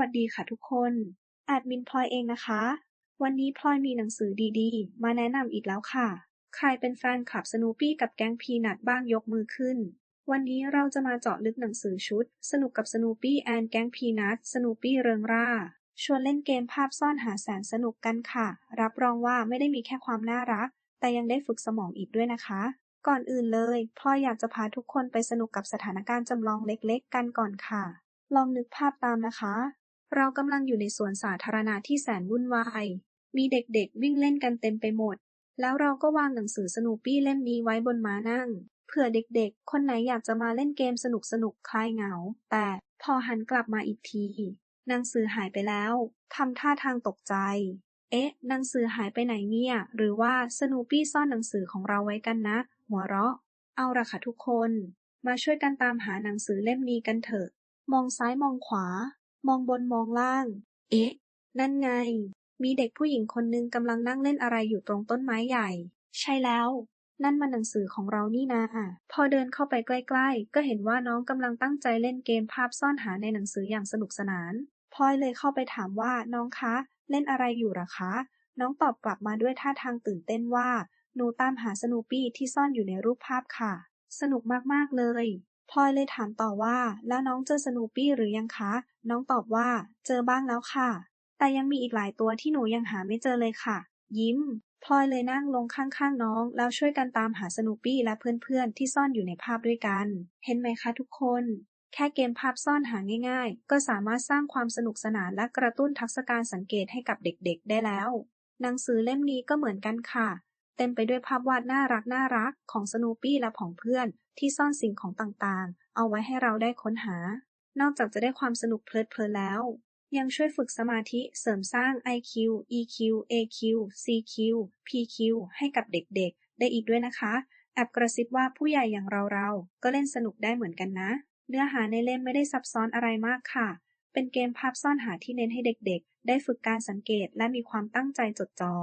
วัสดีค่ะทุกคนแอดมินพลอยเองนะคะ วันนี้พลอยมีหนังสือดีๆ มาแนะนำอีกแล้วค่ะ ใครเป็นแฟนคลับสนูปี้กับแก๊งพีนัทบ้างยกมือขึ้น วันนี้เราจะมาเจาะลึกหนังสือชุด สนุกกับสนูปี้แอนแก๊งพีนัทสนูปี้เริงร่า ชวนเล่นเกมภาพซ่อนหาแสนสนุกกันค่ะ รับรองว่าไม่ได้มีแค่ความน่ารัก แต่ยังได้ฝึกสมองอีกด้วยนะคะก่อนอื่นเลยพลอยอยากจะพาทุกคนไปสนุกกับสถานการณ์จำลองเล็กๆ กันก่อนค่ะ ลองนึกภาพตามนะคะ เรากำลังอยู่ในสวนสาธารณะที่แสนวุ่นวาย มีเด็กๆ วิ่งเล่นกันเต็มไปหมด แล้วเราก็วางหนังสือสนูปี้เล่มนี้ไว้บนม้านั่ง เผื่อเด็กๆ คนไหนอยากจะมาเล่นเกมสนุกๆคลายเหงา แต่พอหันกลับมาอีกที หนังสือหายไปแล้ว ทำท่าทางตกใจ เอ๊ะ หนังสือหายไปไหนเนี่ย หรือว่าสนูปี้ซ่อนหนังสือของเราไว้กันนะ หัวเราะ เอาละค่ะทุกคน มาช่วยกันตามหาหนังสือเล่มนี้กันเถอะ มองซ้ายมองขวา มองบนมองล่าง เอ๊ะ นั่นไง มีเด็กผู้หญิงคนนึงกำลังนั่งเล่นอะไรอยู่ตรงต้นไม้ใหญ่ ใช่แล้ว นั่นมันหนังสือของเรานี่นาพอเดินเข้าไปใกล้ๆ ก็เห็นว่าน้องกำลังตั้งใจเล่นเกมภาพซ่อนหาในหนังสืออย่างสนุกสนานพลอยเลยเข้าไปถามว่าน้องคะ เล่นอะไรอยู่หรอคะ น้องตอบกลับมาด้วยท่าทางตื่นเต้นว่าหนูตามหาสนูปี้ที่ซ่อนอยู่ในรูปภาพค่ะ สนุกมากๆเลย พลอยเลยถามต่อว่า แล้วน้องเจอสนูปี้หรือยังคะ น้องตอบว่า เจอบ้างแล้วค่ะ แต่ยังมีอีกหลายตัวที่หนูยังหาไม่เจอเลยค่ะ ยิ้ม พลอยเลยนั่งลงข้างๆน้อง แล้วช่วยกันตามหาสนูปี้และเพื่อนๆ ที่ซ่อนอยู่ในภาพด้วยกัน เห็นไหมคะทุกคน แค่เกมภาพซ่อนหาง่ายๆ ก็สามารถสร้างความสนุกสนานและกระตุ้นทักษะการสังเกตให้กับเด็กๆ ได้แล้ว หนังสือเล่มนี้ก็เหมือนกันค่ะ เต็มไปด้วยภาพวาดน่ารักน่ารักของสโนปี้และผองเพื่อนที่ซ่อนสิ่งของต่างๆ เอาไว้ให้เราได้ค้นหา นอกจากจะได้ความสนุกเพลิดเพลินแล้ว ยังช่วยฝึกสมาธิเสริมสร้าง IQ EQ AQ CQ PQ ให้กับเด็กๆ ได้อีกด้วยนะคะ แอบกระซิบว่าผู้ใหญ่อย่างเราๆ ก็เล่นสนุกได้เหมือนกันนะ เนื้อหาในเล่มไม่ได้ซับซ้อนอะไรมากค่ะ เป็นเกมภาพซ่อนหาที่เน้นให้เด็กๆ ได้ฝึกการสังเกตและมีความตั้งใจจดจอ่อ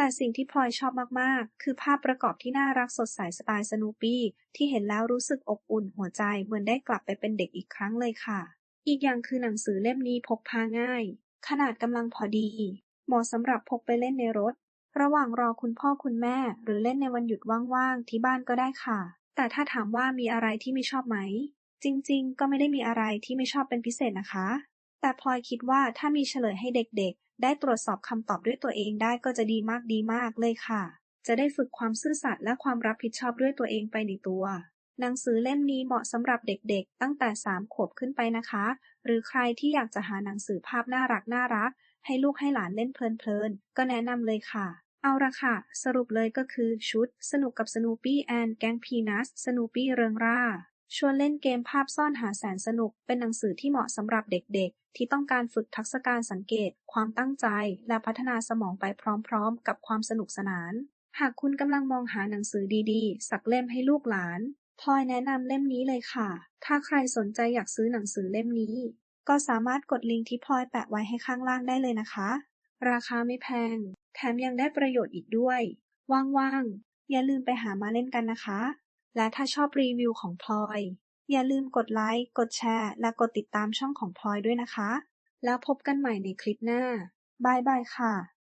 แต่สิ่งที่พลอยชอบมากๆ คือภาพประกอบที่น่ารักสดใสสไตล์สนูปี้ที่เห็นแล้วรู้สึกอบอุ่นหัวใจเหมือนได้กลับไปเป็นเด็กอีกครั้งเลยค่ะ อีกอย่างคือหนังสือเล่มนี้พกพาง่าย ขนาดกำลังพอดี เหมาะสำหรับพกไปเล่นในรถ ระหว่างรอคุณพ่อคุณแม่ หรือเล่นในวันหยุดว่างๆที่บ้านก็ได้ค่ะ แต่ถ้าถามว่ามีอะไรที่ไม่ชอบไหม จริง ๆ ก็ไม่ได้มีอะไรที่ไม่ชอบเป็นพิเศษนะคะ แต่พลอยคิดว่าถ้ามีเฉลยให้เด็กๆ ได้ตรวจสอบคำตอบด้วยตัวเองได้ก็จะดีมากดีมากเลยค่ะ จะได้ฝึกความซื่อสัตย์และความรับผิดชอบด้วยตัวเองไปในตัว หนังสือเล่มนี้เหมาะสำหรับเด็กๆ ตั้งแต่ 3 ขวบขึ้นไปนะคะ หรือใครที่อยากจะหาหนังสือภาพน่ารักน่ารัก ให้ลูกให้หลานเล่นเพลินๆ ก็แนะนำเลยค่ะ เอาละค่ะ สรุปเลยก็คือชุด สนุกกับสนูปี้แอนแกงพีนัสสนูปี้เริงร่า ชวนเล่นเกมภาพซ่อนหาแสนสนุก เป็นหนังสือที่เหมาะสำหรับเด็กๆ ที่ต้องการฝึกทักษะการสังเกต ความตั้งใจ และพัฒนาสมองไปพร้อมๆ กับความสนุกสนาน หากคุณกำลังมองหาหนังสือดีๆ สักเล่มให้ลูกหลานพลอยแนะนำเล่มนี้เลยค่ะ ถ้าใครสนใจอยากซื้อหนังสือเล่มนี้ ก็สามารถกดลิงก์ที่พลอยแปะไว้ให้ข้างล่างได้เลยนะคะ ราคาไม่แพง แถมยังได้ประโยชน์อีกด้วย ว่างๆ อย่าลืมไปหามาเล่นกันนะคะ และถ้าชอบรีวิวของพลอย อย่าลืมกดไลค์ กดแชร์ และกดติดตามช่องของพลอยด้วยนะคะ แล้วพบกันใหม่ในคลิปหน้า บายบายค่ะ